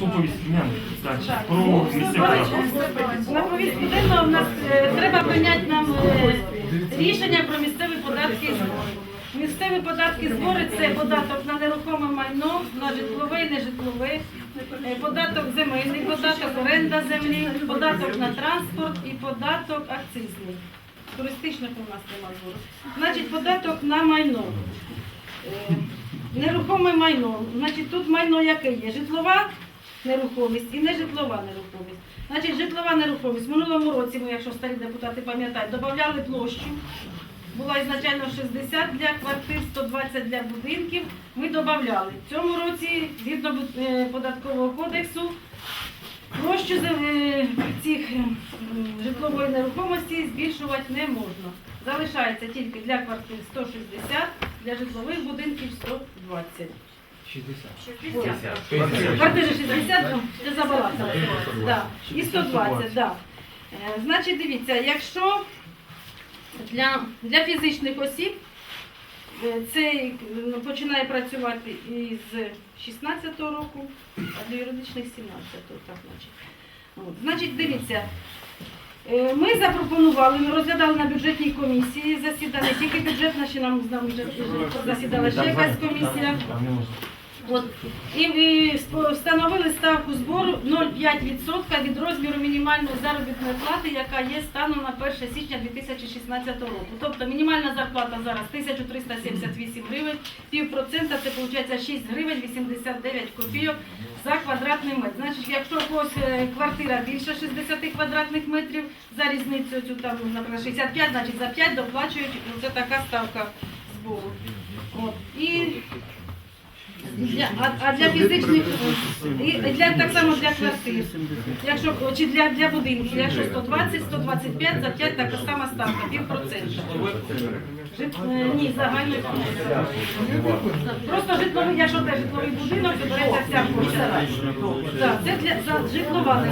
по повістці. Так, про податки. На повістку денного в нас е, треба прийняти нам е, рішення про місцеві податки і збори. Місцеві податки і збори це податок на нерухоме майно, на житлове і нежитлове, е, податок земельний, податок оренда землі, податок на транспорт і податок акцизний. Туристичних у нас немає збору. Значить, податок на майно. Е, Нерухоме майно. Значить, тут майно яке є? Житлова нерухомість і нежитлова нерухомість. Значить, житлова нерухомість. В минулому році, ми, якщо старі депутати пам'ятають, додавали площу. Була ізначально 60 для квартир, 120 для будинків. Ми додавали. В цьому році, згідно е, податкового кодексу, площу е, цих е, житлової нерухомості збільшувати не можна. Залишається тільки для квартир 160, для житлових будинків 120. 60. Квартири 60, ну, я забалакала. Да. І 120, да. Е, Значить, дивіться, якщо для, для фізичних осіб е, це ну, починає працювати із 16-го року, а для юридичних 17-го, так значить. От, Значить, дивіться, ми запропонували, ми розглядали на бюджетній комісії засідання, не тільки бюджетна, ще нам з нами засідала ще якась комісія. От. І, і встановили ставку збору 0,5% від розміру мінімальної заробітної плати, яка є станом на 1 січня 2016 року. Тобто мінімальна зарплата зараз 1378 гривень, півпроцента це виходить 6 гривень 89 копійок за квадратний метр. Значить, якщо у когось е, квартира більше 60 квадратних метрів, за різницю цю там, наприклад, 65, значить за 5 доплачують, це така ставка збору. От. І для, а, а для фізичних і для так само для квартир. Якщо чи для, для будинків, якщо 120, 125, за 5 така сама ставка, пів процента. Жит, ні, загальний Просто житловий, якщо це житловий будинок, то береться вся. Так, це для за житлова?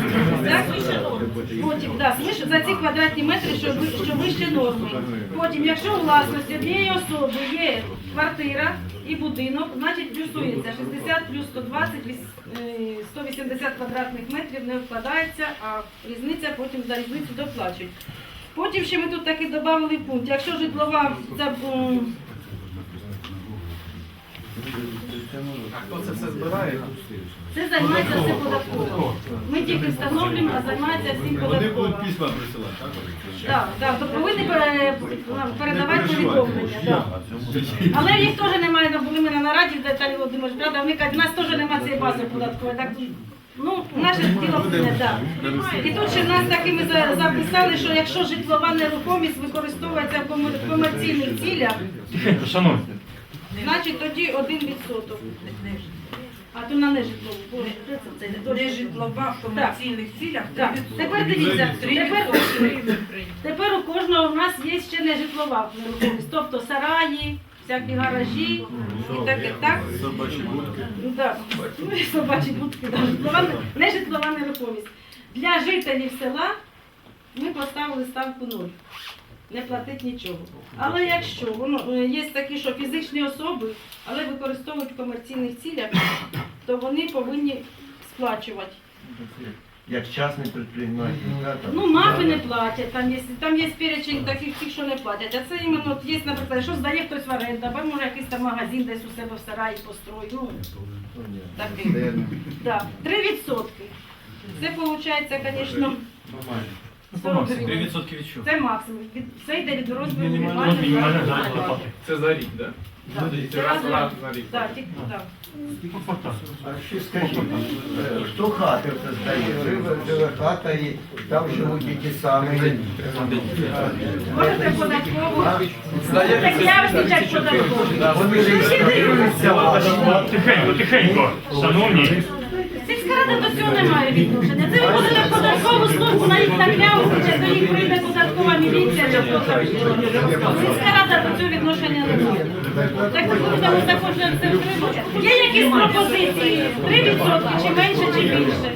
Потім, да, свише- за ці квадратні метри, що, ви- що вище норми. Потім, якщо у власності однієї особи є квартира і будинок, значить плюсується 60 плюс 120, віс- е, 180 квадратних метрів не вкладається, а різниця потім за різницю доплачують. Потім ще ми тут таки додали пункт. Якщо житлова це, А хто це все збирає? це займається все податково. Ми тільки встановлюємо, а займається всім Вони будуть податково. письма присилати, так? Так, так, то повинні пере- передавати повідомлення. так. Але їх теж немає, були ми на нараді, де Віталій Володимирович, правда, вони кажуть, у нас теж немає цієї бази податкової. Так, ну, наше діло не так. І тут ще нас таки ми за- записали, що якщо житлова нерухомість використовується в в комерційних цілях, шановні. значить тоді 1%. А то на нежитлову. Боже, де це це? Не житлова в комерційних цілях. Так, тепер дивіться, тепер, тепер у кожного в нас є ще не житлова нерухомість, тобто сараї, всякі гаражі і таке, так? Собачі будки. Ну, да. Ну і собачі будки, да. житлова, не житлова нерухомість. Для жителів села ми поставили ставку 0. Не платить нічого. Але якщо воно е, є такі, що фізичні особи, але використовують в комерційних цілях, то вони повинні сплачувати. Як частний підприємець, Ну, мафи не платять, там є, там є перечень таких, тих, що не платять. А це іменно от є, наприклад, що здає хтось в оренду, або може якийсь там магазин десь у себе в сараї построїть. Ну. Да. 3 відсотки. Це виходить, звісно, 40 гривень. 3% від чого? Це максимум. Від, це йде від розміру мінімальної заробітної плати. Це за рік, так? Так. Це раз раз на рік. Так, тільки так. По фактах. А ще скажіть, е, хто хати це здає? Живе, живе хата і там живуть ті самі. Можете податково. Можете явити податково. Вони реєструються ваші. Тихенько, тихенько, шановні. Сільська до цього не має відношення. Це ви будете в податкову службу на їх наклявити, чи до них прийде податкова міліція, чи хто там. Сільська рада до цього відношення не має. Так ми будемо також це втримати. Є якісь пропозиції? 3%, Чи менше, чи більше?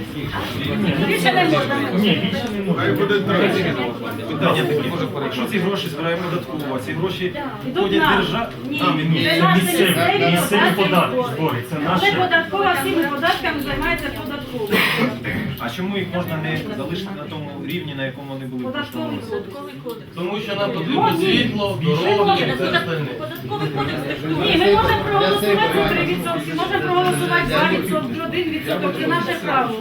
Більше не можна. Ні, більше не можна. Питання таке. Якщо ці гроші збирає податкова, ці гроші нам. держава. А, Це це місцеві, податки збори. Це податкова всіми податками займається податкова. А чому їх можна не залишити на тому рівні, на якому вони були в прошлому Податковий кодекс. Тому що нам потрібно світло, дороги і все остальне. Податковий кодекс. Ні, ми можемо проголосувати за 3%, можемо проголосувати 2%, 1%. Це наше право,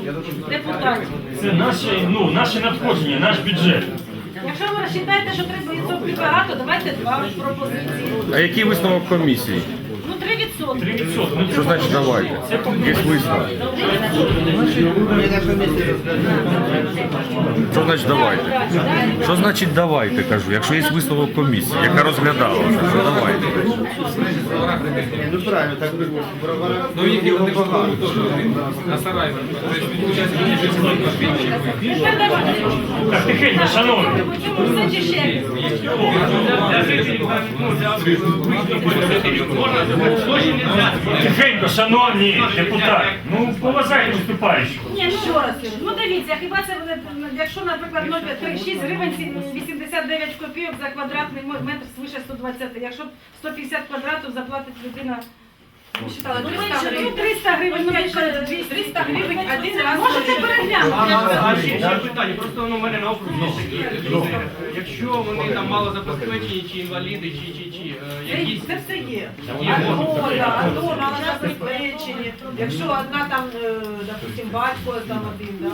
депутатів. Це наше, ну, наше надходження, наш бюджет. Якщо ви вважаєте, що 3% багато, давайте два пропозиції. А який висновок комісії? Ну, 3%. 3%. Ну, Що значить давайте? Є висновок. Що значить давайте? Що значить давайте, кажу, якщо є висновок комісії, яка розглядала, то давайте. Ну правильно, так. Ну, їх його багато на сарай. Так, тихенько, шановні. По Тихенько, шановні депутати. Ну, поважайте виступаючих. Ні, ну що раз, ну дивіться, хіба це буде, якщо, наприклад, 0,36 гривень 89 копійок за квадратний метр свише 120, якщо 150 квадратів заплатить людина, Ну, считала, ну 300 менше, ну 300 гривень, ну менше 300 гривень один раз. Можете переглянути. А ще, ще питання, просто воно в мене на окрузі такі. Якщо вони там мало забезпечені, чи інваліди, чи, чи, чи е, якісь... Це все є. Є. Антона, Антона, але забезпечені. Якщо одна там, е, допустим, батько там один, да?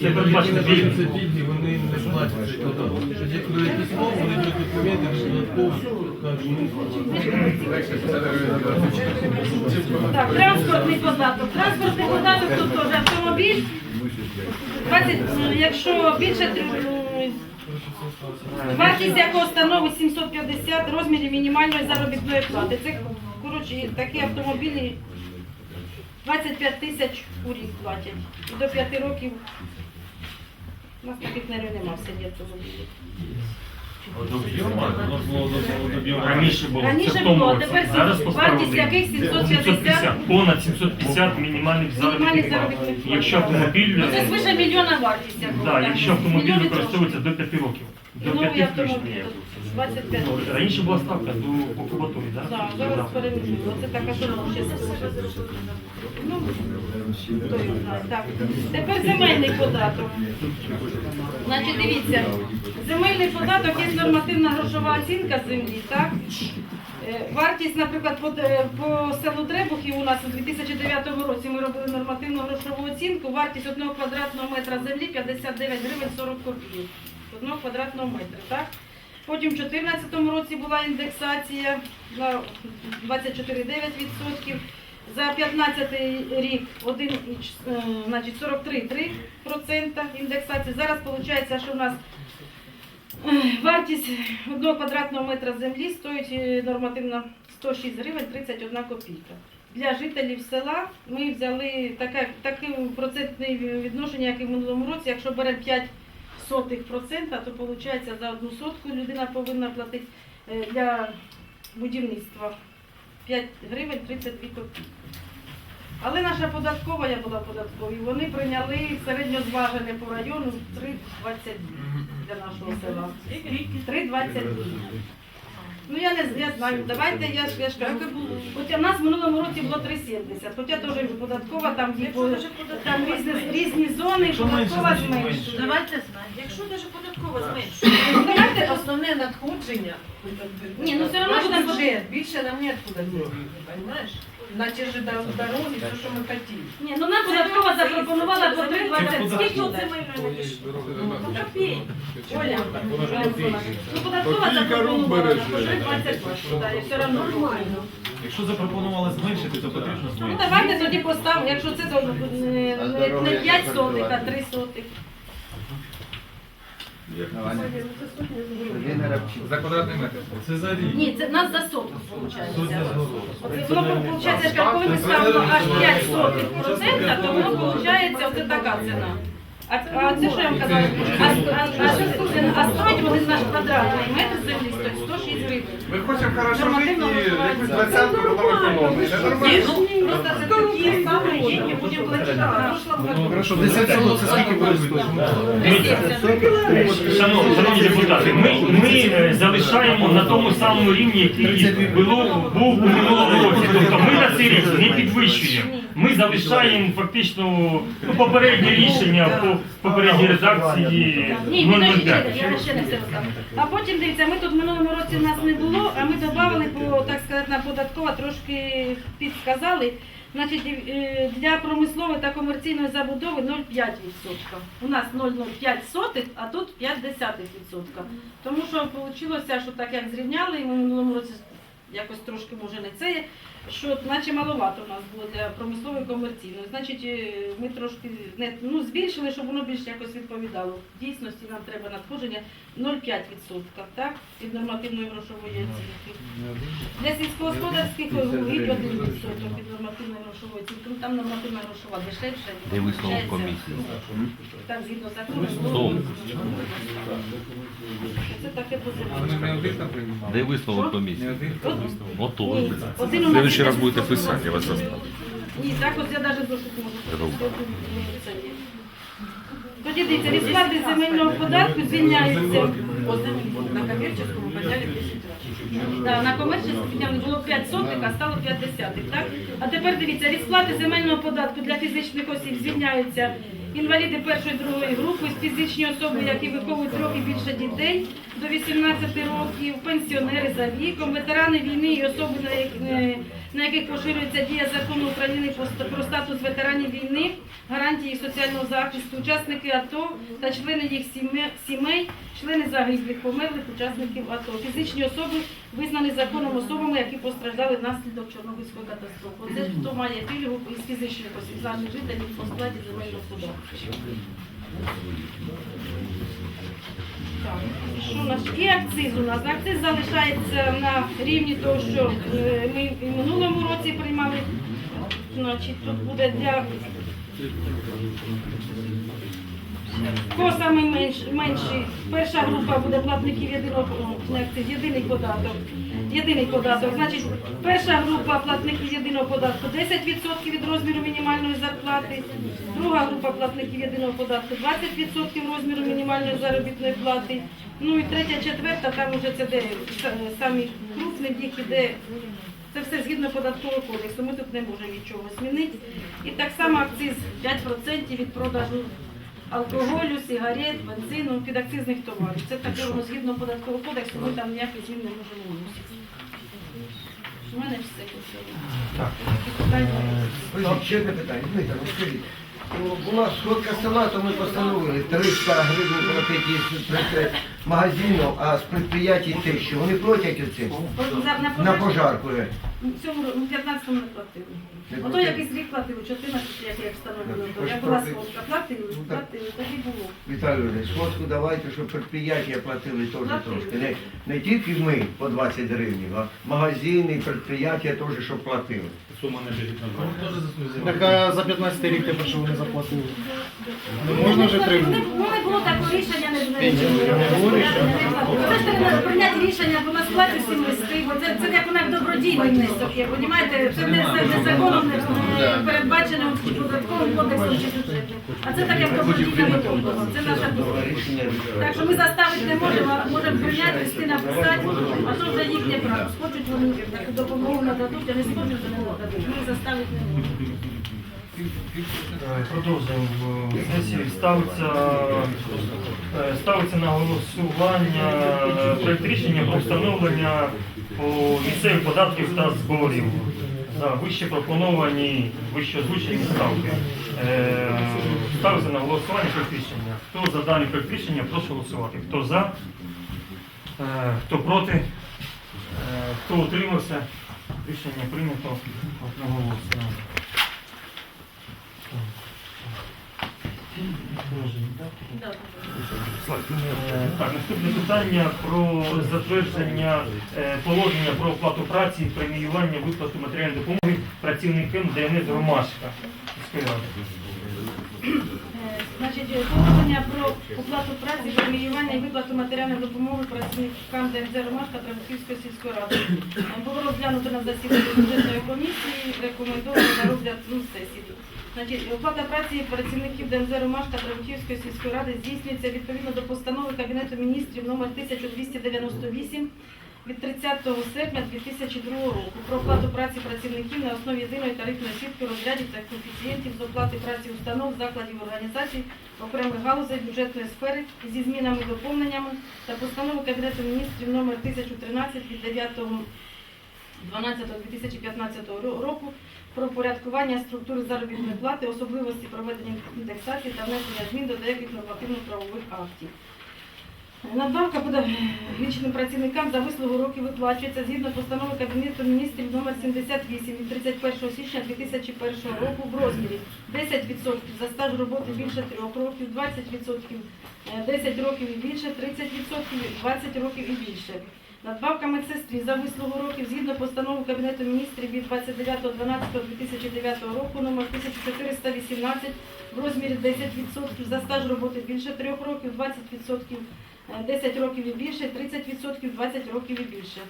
Це передбачено більше. Це бідні, вони не платять цей податок. Що дякую письмо, вони дають документи, додатково Так, транспортний податок. Транспортний податок тут теж автомобіль. 20, якщо більше м, вартість якого становить 750 розмірів мінімальної заробітної плати. Це коротше такі автомобілі 25 тисяч у рік платять. І до 5 років у нас таких навіть нема в селі автомобілів. Раніше було, Раніше це в тому було, році. тепер Зараз вартість яких 750? понад 750 мінімальних заробітних плат. заробітних плат. Якщо автомобіль, Ну це свише мільйона вартість. якого, да, так. якщо автомобіль Мільйон і використовується до 5 років. До Новий 5 автомобіль, включно. 25 Ну, Раніше була ставка до по кубатурі, так? Так, зараз перевірю. Оце така що ще Ну. Тепер земельний податок. Значить, дивіться, земельний податок є нормативна грошова оцінка землі, так? Е, Вартість, наприклад, по, по селу Требухів у нас у 2009 році ми робили нормативну грошову оцінку. Вартість одного квадратного метра землі 59 гривень 40 копійок. Одного квадратного метра, так? Потім в 2014 році була індексація на 24,9%. За 15 рік 1, е, значить 43,3% індексації. Зараз виходить, що у нас е, вартість одного квадратного метра землі стоїть е, нормативно 106 гривень 31 копійка. Для жителів села ми взяли таке, таке процентне відношення, як і в минулому році. Якщо беремо 5 сотих процента, то виходить за одну сотку людина повинна платити для будівництва 5 гривень 32 копійки. Але наша податкова, я була податковій, вони прийняли середньозважене по району 3,22 для нашого села. 3,22. Ну я не я знаю, давайте я ж я ж кажу. Хоча в нас в минулому році було 3,70, хоча теж податкова, там, є по- там різні, різні зони, Якщо менше, податкова значить зменшує. Давайте знаємо. Якщо навіть податкова зменшує, Ну, давайте основне надходження. Ні, ну все одно бюджет, більше нам не понимаешь? На ті ж дороги, все, що ми хотіли. Ні, ну нам податкова запропонувала по 3,20. Скільки оце ми Ну, копійки. Оля, ну податкова запропонувала по 3,22. Да, все одно нормально. Якщо запропонували зменшити, то потрібно Ну давайте тоді поставимо, якщо це то, не, не, не 5 сотих, а 3 сотих. За квадратний метр. Це за рік. Ні, це нас за сотку виходить. Оце воно виходить, що коли ми ставимо аж 5 сотих процента, то воно виходить оце така ціна. А, а це що я вам казала? А, а, а, це- а стоїть вони наш квадратний метр землі стоїть 106 гривень. Ми хочемо хорошо жити і якусь двадцятку потім економити. Це нормально. Просто це такі самі, будемо платити. Хорошо, 10 соток це скільки буде? Шановні, шановні депутати, ми, ми е, залишаємо на тому самому рівні, який було, був у минулому році. Тобто ми на цей рік не підвищуємо. Ми залишаємо фактично ну, попереднє рішення по попередній редакції Ні, 005. я ще не все розказую. А потім дивіться, ми тут в минулому році в нас не було, а ми додали, по так сказати, на податкова трошки підсказали. Значить, е, для промислової та комерційної забудови 0,5%. У нас 0,05 сотих, а тут 0,5%. Тому що вийшло, що так як зрівняли, ми в минулому році якось трошки може не це, є, що наче маловато у нас було для промислової комерційної. Значить, е, ми трошки не ну, збільшили, щоб воно більш якось відповідало. В дійсності нам треба надходження 0,5%, так, від нормативної грошової оцінки. Для сільськогосподарських угідь 1% від нормативної грошової оцінки. Ну, там нормативна грошова дешевше. Де висновок комісії? Так, згідно закону. Це таке приймали? Де висновок комісії? У В следующий раз будете писати, я вас заставлю. Ні, так от я навіть. Це є. Тоді дивіться, від сплати земельного податку звільняються. На коммерческом подняли 10 раз. Да, на комерцію підняли було 5 сотих, а стало 5 десятих, так? А тепер дивіться, від сплати земельного податку для фізичних осіб звільняються інваліди першої другої групи, фізичні особи, які виховують трьох більше дітей до 18 років, пенсіонери за віком, ветерани війни і особи, на на яких поширюється дія закону України про статус ветеранів війни, гарантії соціального захисту, учасники АТО та члени їх сімей, члени загиблих, померлих учасників АТО, фізичні особи, визнані законом особами, які постраждали внаслідок Чорнобильської катастрофи. Оце хто має пільгу із фізичних осіб, жителів по складі земельного податку. Що у нас? І акциз у нас. Акциз залишається на рівні того, що е, ми в минулому році приймали. Значить, тут буде для коса менший? Перша група буде платників єдиного акциз, єдиний податок. Єдиний податок. Значить, перша група платників єдиного податку 10% від розміру мінімальної зарплати. Друга група платників єдиного податку 20% розміру мінімальної заробітної плати. Ну і третя, четверта, там уже це де са- самі крупні їх іде. Це все згідно податкового кодексу. Ми тут не можемо нічого змінити. І так само акциз 5% від продажу алкоголю, сигарет, бензину, підакцизних товарів. Це таке воно згідно податкового кодексу, ми там ніяких змін не можемо вносити. У мене все по цьому. Які питання? Скажіть, ще одне питання. Дмитро, розкажіть. ну, була сходка села, то ми постановили 300 гривень платити з магазину, а з предприятий тисячу. Вони платять цим На пожарку. Е. Ну, в цьому році, ну, 15-му не платили. Не Ото платили? якийсь рік платили, 14, як я встановила. Ну, Я була проти- сходка, платили, Ну, так. платили, тоді було. Віталій Володимирович, сходку давайте, щоб предприятия платили теж Платили. трошки. Не, не тільки ми по 20 гривень, а магазини, предприятия теж, щоб платили. Так а за 15 рік тепер що вони заплатили? Не можна вже три Ну, не- Ну було не знаю. Це прийняти рішення, бо на складі всі листи, бо це, це як вона як добродійний внесок є, понімаєте? Це не, законом не, передбачено податковим кодексом чи бюджетним. А це так як добродійна випадкова. Це наша позиція. Так що ми заставити не можемо, можемо прийняти, листи написати, а то вже їхнє право. Схочуть вони допомогу нададуть, а не схочуть, то не нададуть. Ми заставити не можемо. Продовжуємо сесію. Ставиться, е, ставиться на голосування е, проект рішення про встановлення місцевих податків та зборів за вище пропоновані, вище озвучені ставки. Е, Ставиться на голосування проект рішення. Хто за даний проект рішення, прошу голосувати. Хто за, хто проти, хто утримався, рішення прийнято одноголосно. Да. Е, Наступне питання про затвердження е, положення про оплату праці і преміювання виплату матеріальної допомоги працівникам ДНС Ромашка. Е, Значить, положення про оплату праці, преміювання і виплату матеріальної допомоги працівникам ДНЗ Ромашка Трабухівської сільської ради. Е, Було розглянуто на засіданні бюджетної комісії, рекомендовано на розгляд сесії. Значить, оплата праці працівників ДНЗ Ромашка Трабухівської сільської ради здійснюється відповідно до постанови Кабінету міністрів номер 1298 від 30 серпня 2002 року про оплату праці працівників на основі єдиної тарифної сітки розрядів та коефіцієнтів з оплати праці установ, закладів організацій, окремих галузей бюджетної сфери зі змінами і доповненнями та постанови Кабінету міністрів номер 1013 від 9 12.2015 року про порядкування структури заробітної плати, особливості проведення індексації та внесення змін до деяких нормативно-правових актів. Надбавка буде педагогічним працівникам за вислугу років виплачується згідно постанови Кабінету міністрів номер 78 від 31 січня 2001 року в розмірі 10% за стаж роботи більше 3 років, 20% е, 10 років і більше, 30% 20 років і більше. Надбавка медсестрі за вислугу років згідно постанови Кабінету міністрів від 29.12.2009 року номер 1418 в розмірі 10% за стаж роботи більше 3 років, 20% е, 10 років і більше, 30% 20 років і більше.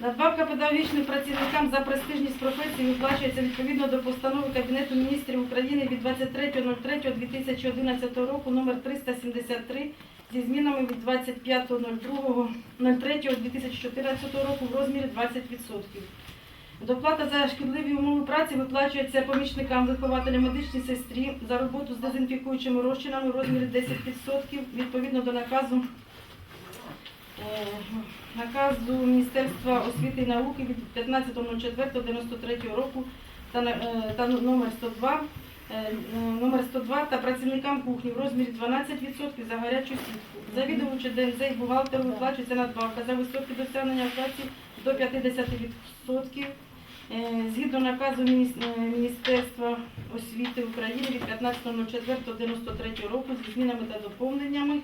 Надбавка педагогічним працівникам за престижність професії виплачується відповідно до постанови Кабінету міністрів України від 23.03.2011 року номер 373 зі змінами від 25.02.03.2014 року в розмірі 20%. Доплата за шкідливі умови праці виплачується помічникам вихователя медичній сестрі за роботу з дезінфікуючими розчинами в розмірі 10% відповідно до наказу е, наказу Міністерства освіти і науки від 15.04.93 року та, е, номер 102 е, е, номер 102 та працівникам кухні в розмірі 12% за гарячу сітку. Завідувачу ДНЗ і бухгалтеру виплачується надбавка за високі досягнення праці до 50%. Е, Згідно наказу е, Міністерства освіти України від 15.04.93 року зі змінами та доповненнями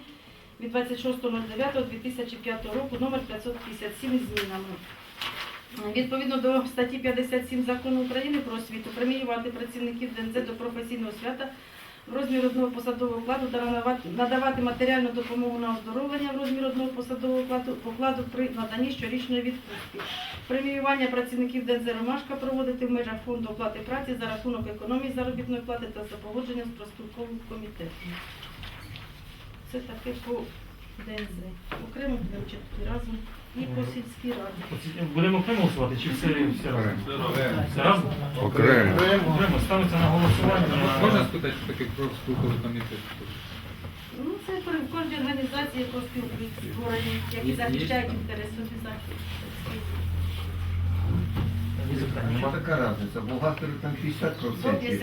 від 26.09.2005 року номер 557 з змінами. Відповідно до статті 57 Закону України про освіту преміювати працівників ДНЗ до професійного свята в розмірі одного посадового окладу та надавати- матеріальну допомогу на оздоровлення в розмірі одного посадового окладу, окладу при наданні щорічної відпустки. Преміювання працівників ДНЗ Ромашка проводити в межах фонду оплати праці за рахунок економії заробітної плати та за погодженням з профспілковим комітетом. Це таке по ДНЗ. Окремо читати разом і по сільській раді. Будемо окремо голосувати чи все, все разом? Все разом? Окремо. Окремо. Ставиться на голосування. Можна спитати, що таке профспілковий комітет? Ну, це при кожній організації профспілки створені, які захищають інтереси захисту. Нема? така разниця? Бухгалтери там До 50%. 50%.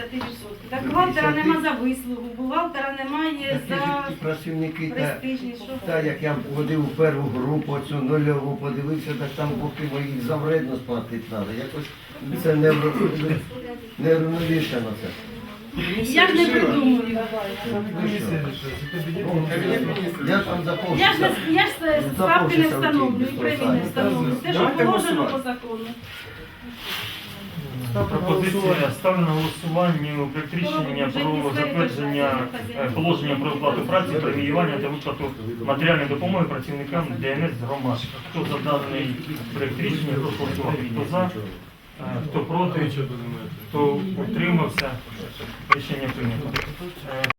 Так бухгалтера нема за вислугу, бухгалтера немає Такі ж за ті працівники, та, престижність. Що? та як я водив у першу групу, цю нульову подивився, так там боки мої за вредно сплатити треба. Якось це не, вр- не врівновішено це. Я ж не придумую. Я там заповнив. Я ж не я ж ставки не встановлюю, і премії не встановлюю. Те, що положено по закону. Пропозиція ставлю на голосування проект рішення про затвердження е, положення про оплату праці, преміювання та виплату матеріальної допомоги працівникам ДНС Ромашка. Хто за даний проект рішення, прошу голосувати. Хто за, е, хто проти, хто утримався, рішення прийнято. Е,